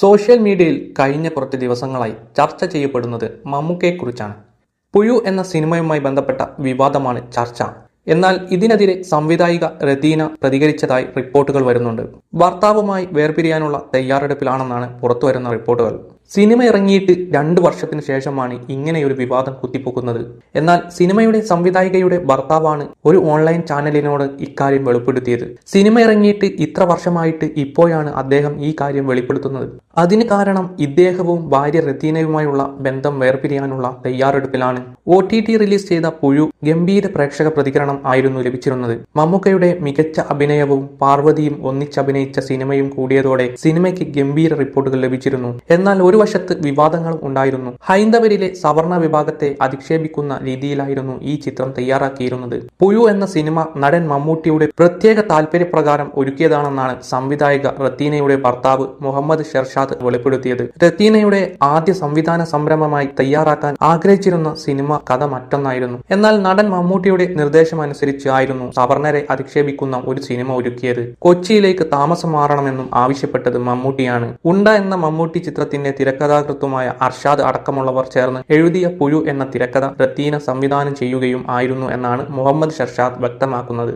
Social മീഡിയയിൽ കഴിഞ്ഞ കുറച്ച് ദിവസങ്ങളായി ചർച്ച ചെയ്യപ്പെടുന്നത് മമ്മൂക്കയെക്കുറിച്ചാണ്. പുഴു എന്ന സിനിമയുമായി ബന്ധപ്പെട്ട വിവാദമാണ് ചർച്ച. എന്നാൽ ഇതിനെതിരെ സംവിധായിക രതീന പ്രതികരിച്ചതായി റിപ്പോർട്ടുകൾ വരുന്നുണ്ട്. ഭർത്താവുമായി വേർപിരിയാനുള്ള തയ്യാറെടുപ്പിലാണെന്നാണ് പുറത്തുവരുന്ന റിപ്പോർട്ടുകൾ. സിനിമ ഇറങ്ങിയിട്ട് രണ്ട് വർഷത്തിന് ശേഷമാണ് ഇങ്ങനെയൊരു വിവാദം കുത്തിപ്പൊക്കുന്നത്. എന്നാൽ സിനിമയുടെ സംവിധായികയുടെ ഭർത്താവാണ് ഒരു ഓൺലൈൻ ചാനലിനോട് ഇക്കാര്യം വെളിപ്പെടുത്തിയത്. സിനിമ ഇറങ്ങിയിട്ട് ഇത്ര വർഷമായിട്ട് ഇപ്പോഴാണ് അദ്ദേഹം ഈ കാര്യം വെളിപ്പെടുത്തുന്നത്. അതിന് കാരണം ഇദ്ദേഹവും ഭാര്യ റത്തീനയുമായുള്ള ബന്ധം വേർപിരിയാനുള്ള തയ്യാറെടുപ്പിലാണ്. ഒ ടി ടി റിലീസ് ചെയ്ത പുഴു ഗംഭീര പ്രേക്ഷക പ്രതികരണം ആയിരുന്നു ലഭിച്ചിരുന്നത്. മമ്മൂക്കയുടെ മികച്ച അഭിനയവും പാർവതിയും ഒന്നിച്ചഭിനയിച്ച സിനിമയും കൂടിയതോടെ സിനിമയ്ക്ക് ഗംഭീര റിപ്പോർട്ടുകൾ ലഭിച്ചിരുന്നു. എന്നാൽ ഒരു വശത്ത് വിവാദങ്ങളും ഉണ്ടായിരുന്നു. ഹൈന്ദവരിലെ സവർണ വിഭാഗത്തെ അധിക്ഷേപിക്കുന്ന രീതിയിലായിരുന്നു ഈ ചിത്രം തയ്യാറാക്കിയിരുന്നത്. പുയു എന്ന സിനിമ നടൻ മമ്മൂട്ടിയുടെ പ്രത്യേക താല്പര്യപ്രകാരം ഒരുക്കിയതാണെന്നാണ് സംവിധായക റത്തീനയുടെ ഭർത്താവ് മുഹമ്മദ് ഷെർഷാദ് വെളിപ്പെടുത്തിയത്. റത്തീനയുടെ ആദ്യ സംവിധാന സംരംഭമായി തയ്യാറാക്കാൻ ആഗ്രഹിച്ചിരുന്ന സിനിമ കഥ മറ്റൊന്നായിരുന്നു. എന്നാൽ നടൻ മമ്മൂട്ടിയുടെ നിർദ്ദേശമനുസരിച്ച് ആയിരുന്നു സവർണരെ അധിക്ഷേപിക്കുന്ന ഒരു സിനിമ ഒരുക്കിയത്. കൊച്ചിയിലേക്ക് താമസം മാറണമെന്നും ആവശ്യപ്പെട്ടത് മമ്മൂട്ടിയാണ്. ഉണ്ട എന്ന മമ്മൂട്ടി ചിത്രത്തിന്റെ തിരക്കഥാകൃത്തുമായ അർഷാദ് അടക്കമുള്ളവർ ചേർന്ന് എഴുതിയ പുഴു എന്ന തിരക്കഥ റത്തീന സംവിധാനം ചെയ്യുകയും ആയിരുന്നു എന്നാണ് മുഹമ്മദ് ഷർഷാദ് വ്യക്തമാക്കുന്നത്.